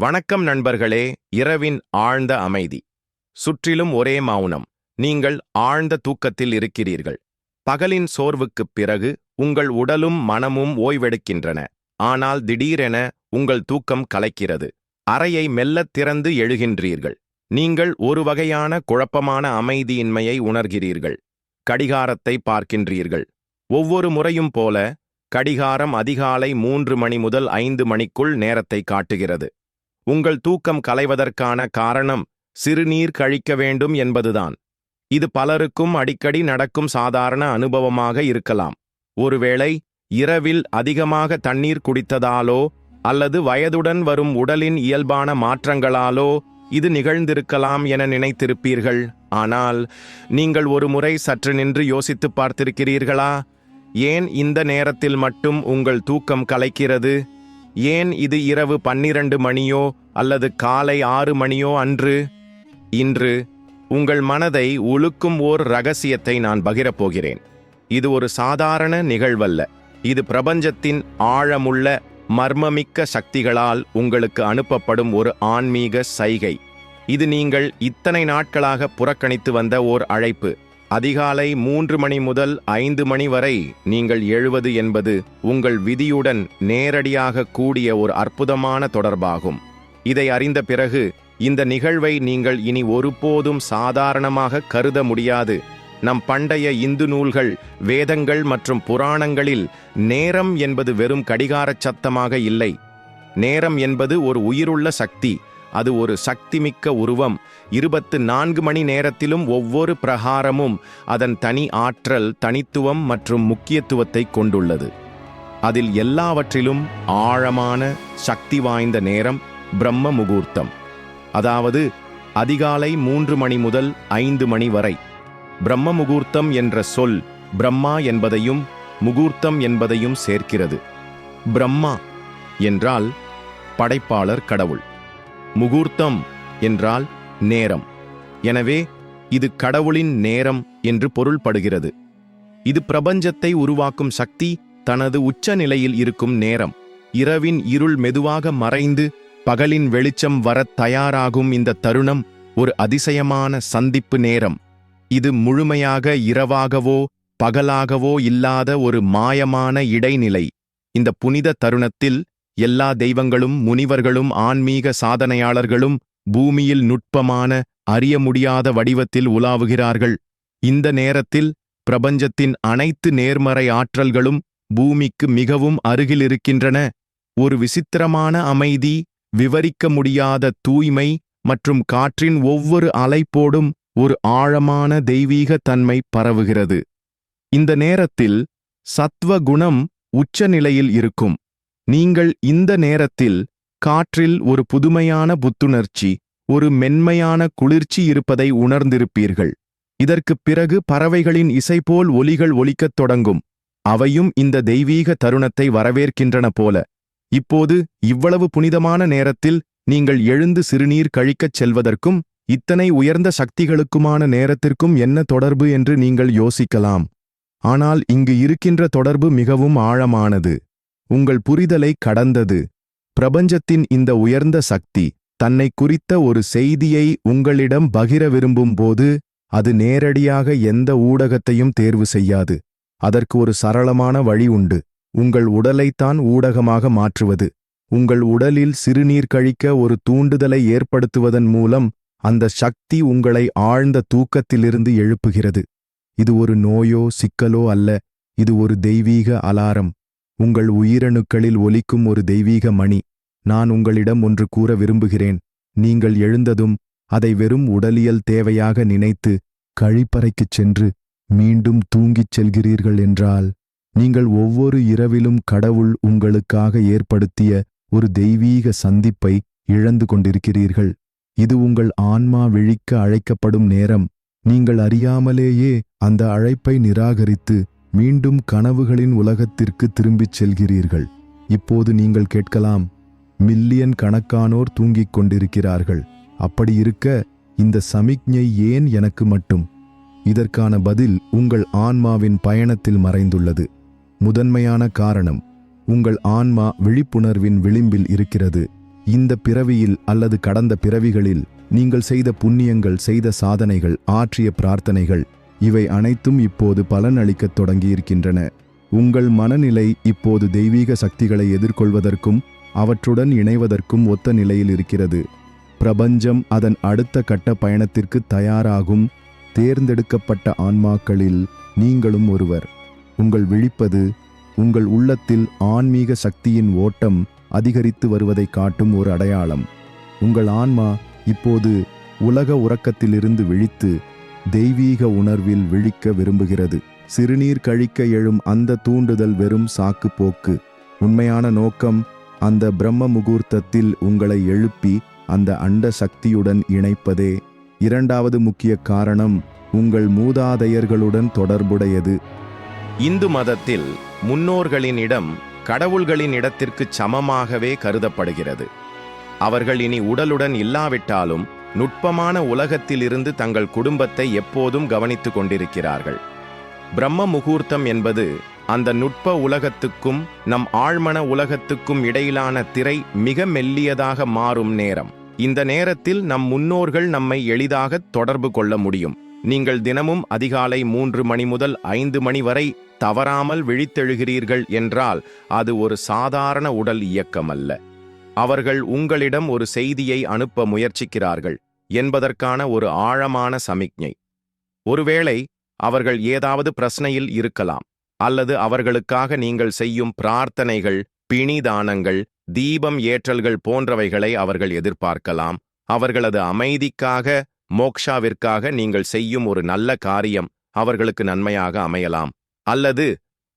வணக்கம் நண்பர்களே இரவின் ஆழ்ந்த அமைதி. சுற்றிலும் ஒரே மௌனம். நீங்கள் ஆழ்ந்த தூக்கத்தில் இருக்கிறீர்கள். பகலின் சோர்வுக்குப் பிறகு உங்கள் உடலும் மனமும் ஓய்வெடுக்கின்றன. ஆனால் திடீரென உங்கள் தூக்கம் கலைக்கிறது. அறையை மெல்லத் திறந்து எழுகின்றீர்கள். நீங்கள் ஒரு வகையான குழப்பமான அமைதியின்மையை உணர்கிறீர்கள். கடிகாரத்தை பார்க்கின்றீர்கள். ஒவ்வொரு முறையும் போல கடிகாரம் அதிகாலை மூன்று மணி முதல் ஐந்து மணிக்குள் நேரத்தை காட்டுகிறது. உங்கள் தூக்கம் கலைவதற்கான காரணம் சிறுநீர் கழிக்க வேண்டும் என்பதுதான். இது பலருக்கும் அடிக்கடி நடக்கும் சாதாரண அனுபவமாக இருக்கலாம். ஒருவேளை இரவில் அதிகமாக தண்ணீர் குடித்ததாலோ அல்லது வயதுடன் வரும் உடலின் இயல்பான மாற்றங்களாலோ இது நிகழ்ந்திருக்கலாம் என நினைத்திருப்பீர்கள். ஆனால் நீங்கள் ஒரு முறை சற்று நின்று யோசித்துப் பார்த்திருக்கிறீர்களா? ஏன் இந்த நேரத்தில் மட்டும் உங்கள் தூக்கம் கலைக்கிறது? ஏன் இது இரவு பன்னிரண்டு மணியோ அல்லது காலை ஆறு மணியோ அன்று? இன்று உங்கள் மனதை உலுக்கும் ஓர் ரகசியத்தை நான் பகிரப்போகிறேன். இது ஒரு சாதாரண நிகழ்வல்ல. இது பிரபஞ்சத்தின் ஆழமுள்ள மர்மமிக்க சக்திகளால் உங்களுக்கு அனுப்பப்படும் ஒரு ஆன்மீக சைகை. இது நீங்கள் இத்தனை நாட்களாக புறக்கணித்து வந்த ஓர் அழைப்பு. அதிகாலை மூன்று மணி முதல் ஐந்து மணி வரை நீங்கள் எழுவது என்பது உங்கள் விதியுடன் நேரடியாக கூடிய ஒரு அற்புதமான தொடர்பாகும். இதை அறிந்த பிறகு இந்த நிகழ்வை நீங்கள் இனி ஒருபோதும் சாதாரணமாக கருத முடியாது. நம் பண்டைய இந்து நூல்கள் வேதங்கள் மற்றும் புராணங்களில் நேரம் என்பது வெறும் கடிகாரச் சத்தமாக இல்லை. நேரம் என்பது ஒரு உயிருள்ள சக்தி. அது ஒரு சக்திமிக்க உருவம். இருபத்து நான்கு மணி நேரத்திலும் ஒவ்வொரு பிரகாரமும் அதன் தனி ஆற்றல் தனித்துவம் மற்றும் முக்கியத்துவத்தை கொண்டுள்ளது. அதில் எல்லாவற்றிலும் ஆழமான சக்தி வாய்ந்த நேரம் பிரம்ம முகூர்த்தம். அதாவது அதிகாலை மூன்று மணி முதல் ஐந்து மணி வரை. பிரம்ம முகூர்த்தம் என்ற சொல் பிரம்மா என்பதையும் முகூர்த்தம் என்பதையும் சேர்க்கிறது. பிரம்மா என்றால் படைப்பாளர் கடவுள். முகூர்த்தம் என்றால் நேரம். எனவே இது கடவுளின் நேரம் என்று பொருள்படுகிறது. இது பிரபஞ்சத்தை உருவாக்கும் சக்தி தனது உச்ச நிலையில் இருக்கும் நேரம். இரவின் இருள் மெதுவாக மறைந்து பகலின் வெளிச்சம் வரத் தயாராகும் இந்த தருணம் ஒரு அதிசயமான சந்திப்பு நேரம். இது முழுமையாக இரவாகவோ பகலாகவோ இல்லாத ஒரு மாயமான இடைநிலை. இந்த புனித தருணத்தில் எல்லா தெய்வங்களும் முனிவர்களும் ஆன்மீக சாதனையாளர்களும் பூமியில் நுட்பமான அறிய முடியாத வடிவத்தில் உலாவுகிறார்கள். இந்த நேரத்தில் பிரபஞ்சத்தின் அனைத்து நேர்மறை ஆற்றல்களும் பூமிக்கு மிகவும் அருகில் இருக்கின்றன. ஒரு விசித்திரமான அமைதி விவரிக்க முடியாத தூய்மை மற்றும் காற்றின் ஒவ்வொரு அலைப்போடும் ஒரு ஆழமான தெய்வீக தன்மை பரவுகிறது. இந்த நேரத்தில் சத்வ குணம் உச்சநிலையில் இருக்கும். நீங்கள் இந்த நேரத்தில் காற்றில் ஒரு புதுமையான புத்துணர்ச்சி ஒரு மென்மையான குளிர்ச்சி இருப்பதை உணர்ந்திருப்பீர்கள். இதற்குப் பிறகு பறவைகளின் இசைபோல் ஒலிகள் ஒலிக்கத் தொடங்கும். அவையும் இந்த தெய்வீக தருணத்தை வரவேற்கின்றன போல. இப்போது இவ்வளவு புனிதமான நேரத்தில் நீங்கள் எழுந்து சிறுநீர் கழிக்கச் செல்வதற்கும் இத்தனை உயர்ந்த சக்திகளுக்குமான நேரத்திற்கும் என்ன தொடர்பு என்று நீங்கள் யோசிக்கலாம். ஆனால் இங்கு இருக்கின்ற தொடர்பு மிகவும் ஆழமானது. உங்கள் புரிதலை கடந்தது. பிரபஞ்சத்தின் இந்த உயர்ந்த சக்தி தன்னை குறித்த ஒரு செய்தியை உங்களிடம் பகிர விரும்பும் போது அது நேரடியாக எந்த ஊடகத்தையும் தேர்வு செய்யாது. அதற்கு ஒரு சரளமான வழி உண்டு. உங்கள் உடலைத்தான் ஊடகமாக மாற்றுவது. உங்கள் உடலில் சிறுநீர் கழிக்க ஒரு தூண்டுதலை ஏற்படுத்துவதன் மூலம் அந்த சக்தி உங்களை ஆழ்ந்த தூக்கத்திலிருந்து எழுப்புகிறது. இது ஒரு நோயோ சிக்கலோ அல்ல. இது ஒரு தெய்வீக அலாரம். உங்கள் உயிரணுக்களில் ஒலிக்கும் ஒரு தெய்வீக மணி. நான் உங்களிடம் ஒன்று கூற விரும்புகிறேன். நீங்கள் எழுந்ததும் அதை வெறும் உடலியல் தேவையாக நினைத்து கழிப்பறைக்குச் சென்று மீண்டும் தூங்கிச் செல்கிறீர்கள் என்றால் நீங்கள் ஒவ்வொரு இரவிலும் கடவுள் உங்களுக்காக ஏற்படுத்திய ஒரு தெய்வீக சந்திப்பை இழந்து கொண்டிருக்கிறீர்கள். இது உங்கள் ஆன்மா விழிக்க அழைக்கப்படும் நேரம். நீங்கள் அறியாமலேயே அந்த அழைப்பை நிராகரித்து மீண்டும் கனவுகளின் உலகத்திற்கு திரும்பிச் செல்கிறீர்கள். இப்போது நீங்கள் கேட்கலாம் மில்லியன் கணக்கானோர் தூங்கிக் கொண்டிருக்கிறார்கள். அப்படி இருக்க இந்த சமிக்ஞை ஏன் எனக்கு மட்டும்? இதற்கான பதில் உங்கள் ஆன்மாவின் பயணத்தில் மறைந்துள்ளது. முதன்மையான காரணம் உங்கள் ஆன்மா விழிப்புணர்வின் விளிம்பில் இருக்கிறது. இந்த பிறவியில் அல்லது கடந்த பிறவிகளில் நீங்கள் செய்த புண்ணியங்கள் செய்த சாதனைகள் ஆற்றிய பிரார்த்தனைகள் இவை அனைத்தும் இப்போது பலனளிக்கத் தொடங்கியிருக்கின்றன. உங்கள் மனநிலை இப்போது தெய்வீக சக்திகளை எதிர்கொள்வதற்கும் அவற்றுடன் இணைவதற்கும் ஒத்த நிலையில் இருக்கிறது. பிரபஞ்சம் அதன் அடுத்த கட்ட பயணத்திற்கு தயாராகும் தேர்ந்தெடுக்கப்பட்ட ஆன்மாக்களில் நீங்களும் ஒருவர். உங்கள் விழிப்பது உங்கள் உள்ளத்தில் ஆன்மீக சக்தியின் ஓட்டம் அதிகரித்து வருவதை காட்டும் ஒரு அடையாளம். உங்கள் ஆன்மா இப்போது உலக உறக்கத்திலிருந்து விழித்து தெய்வீக உணர்வில் விழிக்க விரும்புகிறது. சிறுநீர் கழிக்க எழும் அந்த தூண்டுதல் வெறும் சாக்கு போக்கு உண்மையான நோக்கம் அந்த பிரம்ம முகூர்த்தத்தில் உங்களை எழுப்பி அந்த அண்ட சக்தியுடன் இணைப்பதே. இரண்டாவது முக்கிய காரணம் உங்கள் மூதாதையர்களுடன் தொடர்புடையது. இந்து மதத்தில் முன்னோர்களின் இடம் கடவுள்களின் இடத்திற்கு சமமாகவே கருதப்படுகிறது. அவர்கள் இனி உடலுடன் இல்லாவிட்டாலும் நுட்பமான உலகத்திலிருந்து தங்கள் குடும்பத்தை எப்போதும் கவனித்து கொண்டிருக்கிறார்கள். பிரம்ம முகூர்த்தம் என்பது அந்த நுட்ப உலகத்துக்கும் நம் ஆழ்மன உலகத்துக்கும் இடையிலான திரை மிக மெல்லியதாக மாறும் நேரம். இந்த நேரத்தில் நம் முன்னோர்கள் நம்மை எளிதாக தொடர்பு கொள்ள முடியும். நீங்கள் தினமும் அதிகாலை மூன்று மணி முதல் ஐந்து மணி வரை தவறாமல் விழித்தெழுகிறீர்கள் என்றால் அது ஒரு சாதாரண உடல் இயக்கம் அல்ல அவர்கள் உங்களிடம் ஒரு செய்தியை அனுப்ப முயற்சிக்கிறார்கள் என்பதற்கான ஒரு ஆழமான சமிக்ஞை. ஒருவேளை அவர்கள் ஏதாவது பிரச்சனையில் இருக்கலாம் அல்லது அவர்களுக்காக நீங்கள் செய்யும் பிரார்த்தனைகள் பிணிதானங்கள் தீபம் ஏற்றல்கள் போன்றவைகளை அவர்கள் எதிர்பார்க்கலாம். அவர்களது அமைதிக்காக மோக்ஷாவிற்காக நீங்கள் செய்யும் ஒரு நல்ல காரியம் அவர்களுக்கு நன்மையாக அமையலாம். அல்லது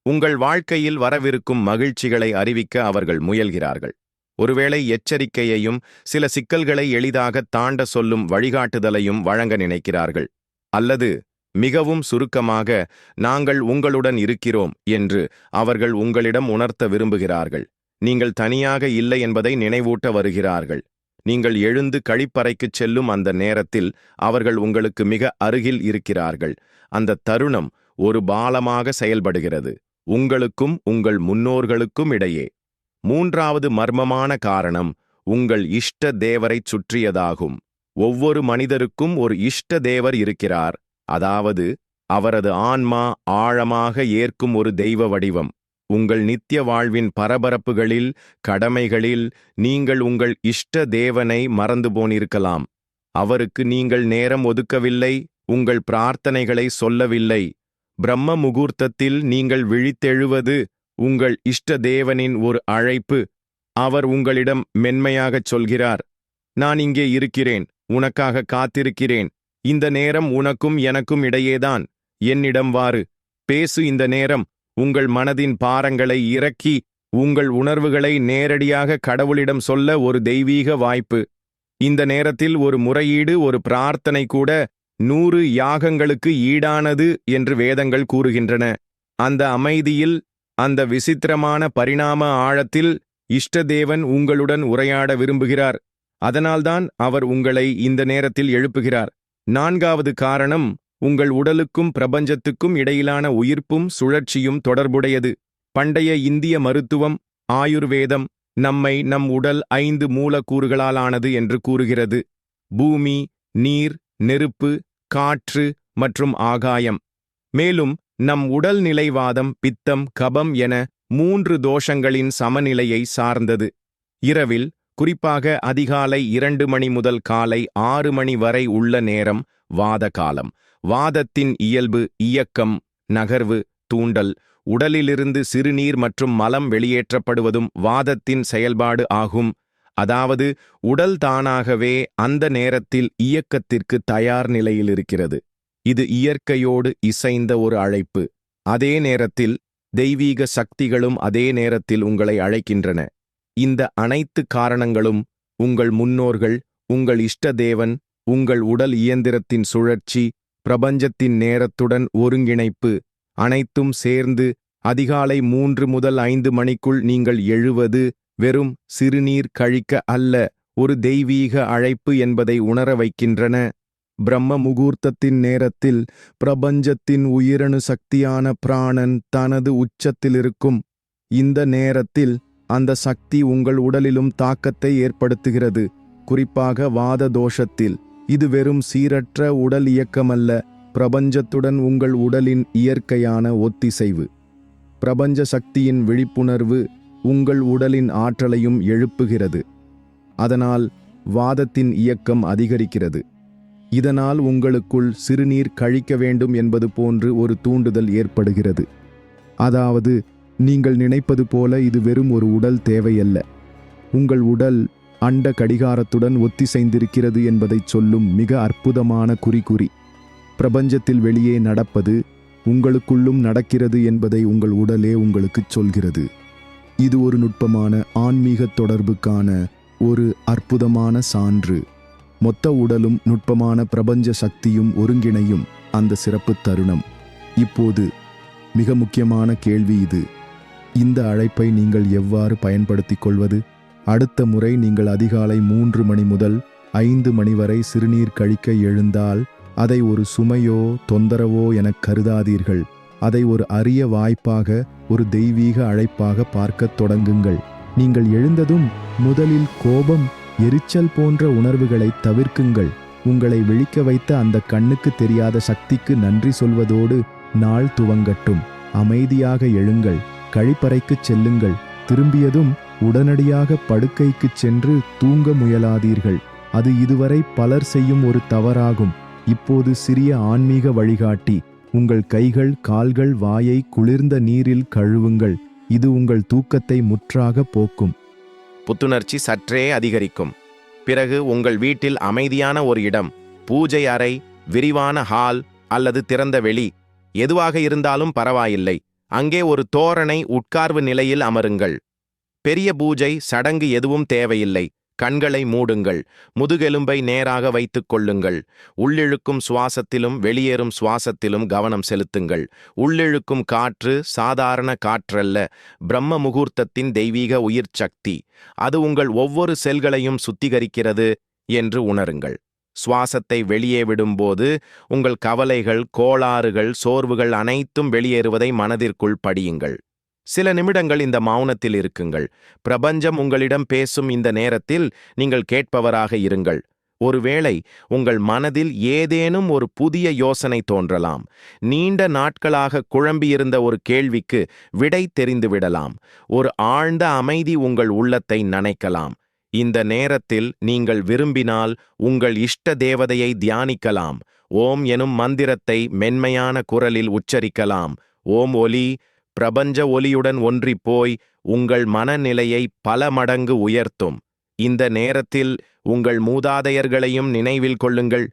உங்கள் வாழ்க்கையில் வரவிருக்கும் மகிழ்ச்சிகளை அறிவிக்க அவர்கள் முயல்கிறார்கள். ஒருவேளை எச்சரிக்கையையும் சில சிக்கல்களை எளிதாக தாண்ட சொல்லும் வழிகாட்டுதலையும் வழங்க நினைக்கிறார்கள். அல்லது மிகவும் சுருக்கமாக நாங்கள் உங்களுடன் இருக்கிறோம் என்று அவர்கள் உங்களிடம் உணர்த்த விரும்புகிறார்கள். நீங்கள் தனியாக இல்லை என்பதை நினைவூட்ட வருகிறார்கள். நீங்கள் எழுந்து கழிப்பறைக்குச் செல்லும் அந்த நேரத்தில் அவர்கள் உங்களுக்கு மிக அருகில் இருக்கிறார்கள். அந்த தருணம் ஒரு பாலமாக செயல்படுகிறது. உங்களுக்கும் உங்கள் முன்னோர்களுக்கும் இடையே. மூன்றாவது மர்மமான காரணம் உங்கள் இஷ்ட தேவரைச் சுற்றியதாகும். ஒவ்வொரு மனிதருக்கும் ஒரு இஷ்ட தேவர் இருக்கிறார். அதாவது அவரது ஆன்மா ஆழமாக ஏற்கும் ஒரு தெய்வ வடிவம். உங்கள் நித்திய வாழ்வின் பரபரப்புகளில் கடமைகளில் நீங்கள் உங்கள் இஷ்ட தேவனை மறந்து போனிருக்கலாம். அவருக்கு நீங்கள் நேரம் ஒதுக்கவில்லை உங்கள் பிரார்த்தனைகளை சொல்லவில்லை. பிரம்ம முகூர்த்தத்தில் நீங்கள் விழித்தெழுவது உங்கள் இஷ்ட தேவனின் ஒரு அழைப்பு அவர் உங்களிடம் மென்மையாகச் சொல்கிறார். நான் இங்கே இருக்கிறேன் உனக்காக காத்திருக்கிறேன். இந்த நேரம் உனக்கும் எனக்கும் இடையேதான். என்னிடம் வாரு பேசு இந்த நேரம். உங்கள் மனதின் பாரங்களை இறக்கி உங்கள் உணர்வுகளை நேரடியாக கடவுளிடம் சொல்ல ஒரு தெய்வீக வாய்ப்பு. இந்த நேரத்தில் ஒரு முறையீடு ஒரு பிரார்த்தனை கூட நூறு யாகங்களுக்கு ஈடானது என்று வேதங்கள் கூறுகின்றன. அந்த அமைதியில் அந்த விசித்திரமான பரிணாம ஆழத்தில் இஷ்டதேவன் உங்களுடன் உரையாட விரும்புகிறார். அதனால்தான் அவர் உங்களை இந்த நேரத்தில் எழுப்புகிறார். நான்காவது காரணம் உங்கள் உடலுக்கும் பிரபஞ்சத்துக்கும் இடையிலான உயிர்ப்பும் சுழற்சியும் தொடர்புடையது. பண்டைய இந்திய மருத்துவம் ஆயுர்வேதம் நம்மை நம் உடல் ஐந்து மூலக்கூறுகளாலானது என்று கூறுகிறது. பூமி நீர் நெருப்பு காற்று மற்றும் ஆகாயம். மேலும் நம் உடல் நிலைவாதம் பித்தம் கபம் என மூன்று தோஷங்களின் சமநிலையை சார்ந்தது. இரவில் குறிப்பாக அதிகாலை இரண்டு மணி முதல் காலை ஆறு மணி வரை உள்ள நேரம் வாத காலம். வாதத்தின் இயல்பு இயக்கம் நகர்வு தூண்டல் உடலிலிருந்து சிறுநீர் மற்றும் மலம் வெளியேற்றப்படுவதும் வாதத்தின் செயல்பாடு ஆகும். அதாவது உடல் தானாகவே அந்த நேரத்தில் இயக்கத்திற்கு தயார் நிலையில் இருக்கிறது. இது இயற்கையோடு இசைந்த ஒரு அழைப்பு. அதே நேரத்தில் தெய்வீக சக்திகளும் அதே நேரத்தில் உங்களை அழைக்கின்றன. இந்த அனைத்து காரணங்களும் உங்கள் முன்னோர்கள் உங்கள் இஷ்ட தேவன் உங்கள் உடல் இயந்திரத்தின் சுழற்சி பிரபஞ்சத்தின் நேரத்துடன் ஒருங்கிணைப்பு அனைத்தும் சேர்ந்து அதிகாலை மூன்று முதல் ஐந்து மணிக்குள் நீங்கள் எழுவது வெறும் சிறுநீர் கழிக்க அல்ல ஒரு தெய்வீக அழைப்பு என்பதை உணர வைக்கின்றன. பிரம்ம முகூர்த்தத்தின் நேரத்தில் பிரபஞ்சத்தின் உயிரணு சக்தியான பிராணன் தனது உச்சத்திலிருக்கும். இந்த நேரத்தில் அந்த சக்தி உங்கள் உடலிலும் தாக்கத்தை ஏற்படுத்துகிறது. குறிப்பாக வாத தோஷத்தில் இது வெறும் சீரற்ற உடல் இயக்கமல்ல பிரபஞ்சத்துடன் உங்கள் உடலின் இயற்கையான ஒத்திசைவு. பிரபஞ்ச சக்தியின் விழிப்புணர்வு உங்கள் உடலின் ஆற்றலையும் எழுப்புகிறது. அதனால் வாதத்தின் இயக்கம் அதிகரிக்கிறது. இதனால் உங்களுக்குள் சிறுநீர் கழிக்க வேண்டும் என்பது போன்று ஒரு தூண்டுதல் ஏற்படுகிறது. அதாவது நீங்கள் நினைப்பது போல இது வெறும் ஒரு உடல் தேவையல்ல. உங்கள் உடல் அண்ட கடிகாரத்துடன் ஒத்திசைந்திருக்கிறது என்பதைச் சொல்லும் மிக அற்புதமான குறிகுறி. பிரபஞ்சத்தில் வெளியே நடப்பது உங்களுக்குள்ளும் நடக்கிறது என்பதை உங்கள் உடலே உங்களுக்குச் சொல்கிறது. இது ஒரு நுட்பமான ஆன்மீக தொடர்புக்கான ஒரு அற்புதமான சான்று. மொத்த உடலும் நுட்பமான பிரபஞ்ச சக்தியும் ஒருங்கிணையும் அந்த சிறப்பு தருணம். இப்போது மிக முக்கியமான கேள்வி இது. இந்த அழைப்பை நீங்கள் எவ்வாறு பயன்படுத்திக் கொள்வது? அடுத்த முறை நீங்கள் அதிகாலை மூன்று மணி முதல் ஐந்து மணி வரை சிறுநீர் கழிக்க எழுந்தால் அதை ஒரு சுமையோ தொந்தரவோ எனக் கருதாதீர்கள். அதை ஒரு அரிய வாய்ப்பாக ஒரு தெய்வீக அழைப்பாக பார்க்கத் தொடங்குங்கள். நீங்கள் எழுந்ததும் முதலில் கோபம் எரிச்சல் போன்ற உணர்வுகளை தவிர்க்குங்கள். உங்களை விழிக்க வைத்த அந்த கண்ணுக்கு தெரியாத சக்திக்கு நன்றி சொல்வதோடு நாள் துவங்கட்டும். அமைதியாக எழுங்கள். கழிப்பறைக்குச் செல்லுங்கள். திரும்பியதும் உடனடியாக படுக்கைக்குச் சென்று தூங்க முயலாதீர்கள். அது இதுவரை பலர் செய்யும் ஒரு தவறாகும். இப்போது சிறிய ஆன்மீக வழிகாட்டி உங்கள் கைகள் கால்கள் வாயை குளிர்ந்த நீரில் கழுவுங்கள். இது உங்கள் தூக்கத்தை முற்றாக போக்கும். புத்துணர்ச்சி சற்றே அதிகரிக்கும். பிறகு உங்கள் வீட்டில் அமைதியான ஒரு இடம் பூஜை அறை விரிவான ஹால் அல்லது திறந்த வெளி எதுவாக இருந்தாலும் பரவாயில்லை. அங்கே ஒரு தோரணை உட்கார்வு நிலையில் அமருங்கள். பெரிய பூஜை சடங்கு எதுவும் தேவையில்லை. கண்களை மூடுங்கள் முதுகெலும்பை நேராக வைத்துக் கொள்ளுங்கள். உள்ளிழுக்கும் சுவாசத்திலும் வெளியேறும் சுவாசத்திலும் கவனம் செலுத்துங்கள். உள்ளிழுக்கும் காற்று சாதாரண காற்றல்ல பிரம்ம முகூர்த்தத்தின் தெய்வீக உயிர் சக்தி அது உங்கள் ஒவ்வொரு செல்களையும் சுத்திகரிக்கிறது என்று உணருங்கள். சுவாசத்தை வெளியே விடும்போது உங்கள் கவலைகள் கோளாறுகள் சோர்வுகள் அனைத்தும் வெளியேறுவதை மனதிற்குள் படியுங்கள். சில நிமிடங்கள் இந்த மௌனத்தில் இருக்குங்கள். பிரபஞ்சம் உங்களிடம் பேசும் இந்த நேரத்தில் நீங்கள் கேட்பவராக இருங்கள். ஒருவேளை உங்கள் மனதில் ஏதேனும் ஒரு புதிய யோசனை தோன்றலாம். நீண்ட நாட்களாக குழம்பியிருந்த ஒரு கேள்விக்கு விடை தெரிந்துவிடலாம் ஒரு ஆழ்ந்த அமைதி உங்கள் உள்ளத்தை நனைக்கலாம். இந்த நேரத்தில் நீங்கள் விரும்பினால் உங்கள் இஷ்ட தேவதையை தியானிக்கலாம். ஓம் எனும் மந்திரத்தை மென்மையான குரலில் உச்சரிக்கலாம். ஓம் ஒலி பிரபஞ்ச ஒலியுடன் ஒன்றிப் போய் உங்கள் மனநிலையை பல மடங்கு உயர்த்தும். இந்த நேரத்தில் உங்கள் மூதாதையர்களையும் நினைவில் கொள்ளுங்கள்.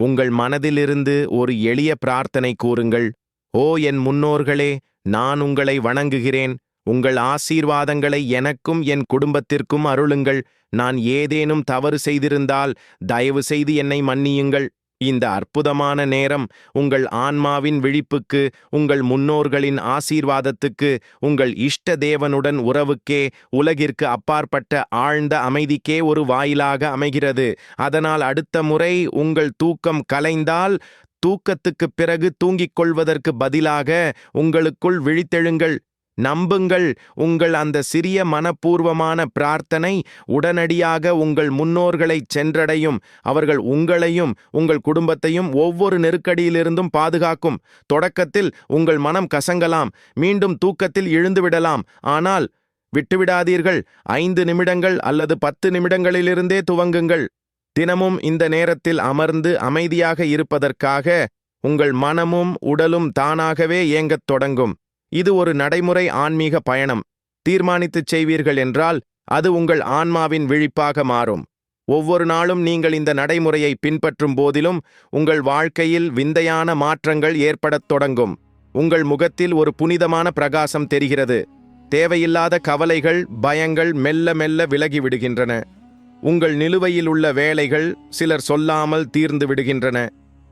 உங்கள் மனதிலிருந்து ஒரு எளிய பிரார்த்தனை கூறுங்கள். ஓ என் முன்னோர்களே நான் உங்களை வணங்குகிறேன். உங்கள் ஆசீர்வாதங்களை எனக்கும் என் குடும்பத்திற்கும் அருளுங்கள். நான் ஏதேனும் தவறு செய்திருந்தால் தயவு செய்து என்னை மன்னியுங்கள். இந்த அற்புதமான நேரம் உங்கள் ஆன்மாவின் விழிப்புக்கு உங்கள் முன்னோர்களின் ஆசீர்வாதத்துக்கு உங்கள் இஷ்ட தேவனுடன் உறவுக்கே உலகிற்கு அப்பாற்பட்ட ஆழ்ந்த அமைதிக்கே ஒரு வாயிலாக அமைகிறது. அதனால் அடுத்த முறை உங்கள் தூக்கம் கலைந்தால் தூக்கத்துக்குப் பிறகு தூங்கிக் கொள்வதற்கு பதிலாக உங்களுக்குள் விழித்தெழுங்கள். நம்புங்கள் உங்கள் அந்த சிறிய மனப்பூர்வமான பிரார்த்தனை உடனடியாக உங்கள் முன்னோர்களைச் சென்றடையும். அவர்கள் உங்களையும் உங்கள் குடும்பத்தையும் ஒவ்வொரு நெருக்கடியிலிருந்தும் பாதுகாக்கும். தொடக்கத்தில் உங்கள் மனம் கசங்கலாம் மீண்டும் தூக்கத்தில் எழுந்துவிடலாம். ஆனால் விட்டுவிடாதீர்கள். ஐந்து நிமிடங்கள் அல்லது பத்து நிமிடங்களிலிருந்தே துவங்குங்கள். தினமும் இந்த நேரத்தில் அமர்ந்து அமைதியாக இருப்பதற்காக உங்கள் மனமும் உடலும் தானாகவே இயங்கத் தொடங்கும். இது ஒரு நடைமுறை ஆன்மீக பயணம். தீர்மானித்துச் செய்வீர்கள் என்றால் அது உங்கள் ஆன்மாவின் விழிப்பாக மாறும். ஒவ்வொரு நாளும் நீங்கள் இந்த நடைமுறையை பின்பற்றும் போதிலும் உங்கள் வாழ்க்கையில் விந்தையான மாற்றங்கள் ஏற்படத் தொடங்கும். உங்கள் முகத்தில் ஒரு புனிதமான பிரகாசம் தெரிகிறது. தேவையில்லாத கவலைகள் பயங்கள் மெல்ல மெல்ல விலகிவிடுகின்றன உங்கள் நிலுவையில் உள்ள வேலைகள் சிலர் சொல்லாமல் தீர்ந்து விடுகின்றன.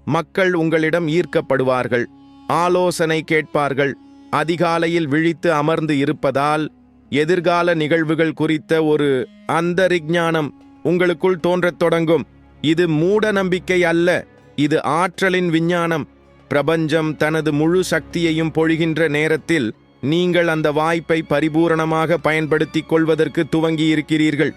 மக்கள் உங்களிடம் ஈர்க்கப்படுவார்கள். ஆலோசனை கேட்பார்கள். அதிகாலையில் விழித்து அமர்ந்து இருப்பதால் எதிர்கால நிகழ்வுகள் குறித்த ஒரு அந்தரிஜானம் உங்களுக்குள் தோன்றத் தொடங்கும். இது மூட நம்பிக்கை அல்ல. இது ஆற்றலின் விஞ்ஞானம். பிரபஞ்சம் தனது முழு சக்தியையும் பொழிகின்ற நேரத்தில் நீங்கள் அந்த வாய்ப்பை பரிபூரணமாக பயன்படுத்திக் கொள்வதற்கு துவங்கியிருக்கிறீர்கள்.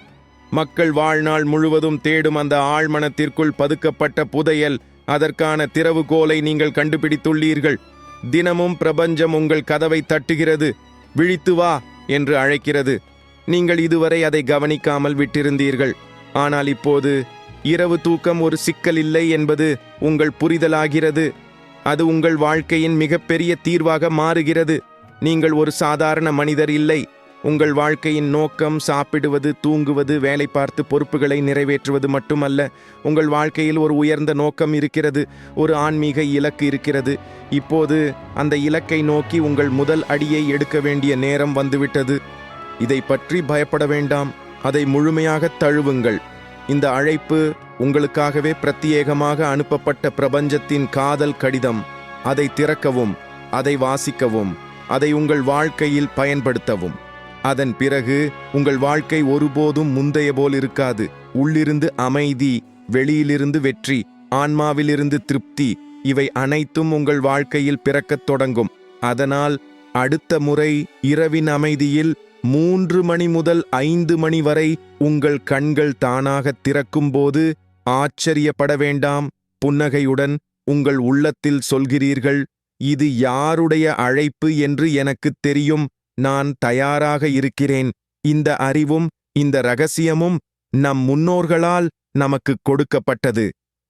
மக்கள் வாழ்நாள் முழுவதும் தேடும் அந்த ஆழ்மனத்திற்குள் பதுக்கப்பட்ட புதையல் அதற்கான திறவுகோலை நீங்கள் கண்டுபிடித்துள்ளீர்கள். தினமும் பிரபஞ்சம் உங்கள் கதவை தட்டுகிறது. விழித்து வா என்று அழைக்கிறது. நீங்கள் இதுவரை அதை கவனிக்காமல் விட்டிருந்தீர்கள். ஆனால் இப்போது இரவு தூக்கம் ஒரு சிக்கல் இல்லை என்பது உங்கள் புரிதலாகிறது. அது உங்கள் வாழ்க்கையின் மிகப்பெரிய தீர்வாக மாறுகிறது. நீங்கள் ஒரு சாதாரண மனிதர் இல்லை. உங்கள் வாழ்க்கையின் நோக்கம் சாப்பிடுவது தூங்குவது வேலை பார்த்து பொறுப்புகளை நிறைவேற்றுவது மட்டுமல்ல உங்கள் வாழ்க்கையில் ஒரு உயர்ந்த நோக்கம் இருக்கிறது ஒரு ஆன்மீக இலக்கு இருக்கிறது. இப்போது அந்த இலக்கை நோக்கி உங்கள் முதல் அடியை எடுக்க வேண்டிய நேரம் வந்துவிட்டது. இதை பற்றி பயப்பட வேண்டாம் அதை முழுமையாக தழுவுங்கள். இந்த அழைப்பு உங்களுக்காகவே பிரத்யேகமாக அனுப்பப்பட்ட பிரபஞ்சத்தின் காதல் கடிதம். அதை திறக்கவும் அதை வாசிக்கவும் அதை உங்கள் வாழ்க்கையில் பயன்படுத்தவும். அதன் பிறகு உங்கள் வாழ்க்கை ஒருபோதும் முந்தைய போல் இருக்காது. உள்ளிருந்து அமைதி வெளியிலிருந்து வெற்றி ஆன்மாவிலிருந்து திருப்தி இவை அனைத்தும் உங்கள் வாழ்க்கையில் பிறக்கத் தொடங்கும். அதனால் அடுத்த முறை இரவின் அமைதியில் மூன்று மணி முதல் ஐந்து மணி வரை உங்கள் கண்கள் தானாக திறக்கும்போது ஆச்சரியப்பட வேண்டாம். புன்னகையுடன் உங்கள் உள்ளத்தில் சொல்கிறீர்கள் இது யாருடைய அழைப்பு என்று எனக்குத் தெரியும். நான் தயாராக இருக்கிறேன். இந்த அறிவும் இந்த ரகசியமும் நம் முன்னோர்களால் நமக்கு கொடுக்கப்பட்டது.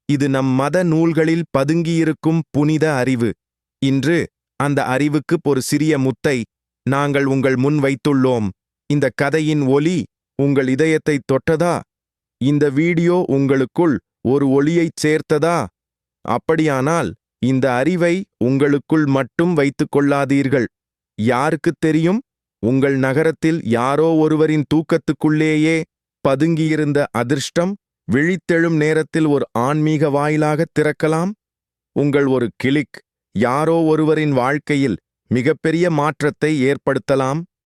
இது நம் மத நூல்களில் பதுங்கியிருக்கும் புனித அறிவு. இன்று அந்த அறிவுக்கு ஒரு சிறிய முத்தை நாங்கள் உங்கள் முன் வைத்துள்ளோம். இந்த கதையின் ஒலி உங்கள் இதயத்தை தொட்டதா? இந்த வீடியோ உங்களுக்குள் ஒரு ஒளியைச் சேர்த்ததா? அப்படியானால் இந்த அறிவை உங்களுக்குள் மட்டும் வைத்துக் கொள்ளாதீர்கள். யாருக்குத் தெரியும்? உங்கள் நகரத்தில் யாரோ ஒருவரின் தூக்கத்துக்குள்ளேயே பதுங்கியிருந்த அதிர்ஷ்டம் விழித்தெழும் நேரத்தில் ஒரு ஆன்மீக வாயிலாக திறக்கலாம்? உங்கள் ஒரு கிளிக் யாரோ ஒருவரின் வாழ்க்கையில் மிகப்பெரிய மாற்றத்தை ஏற்படுத்தலாம்?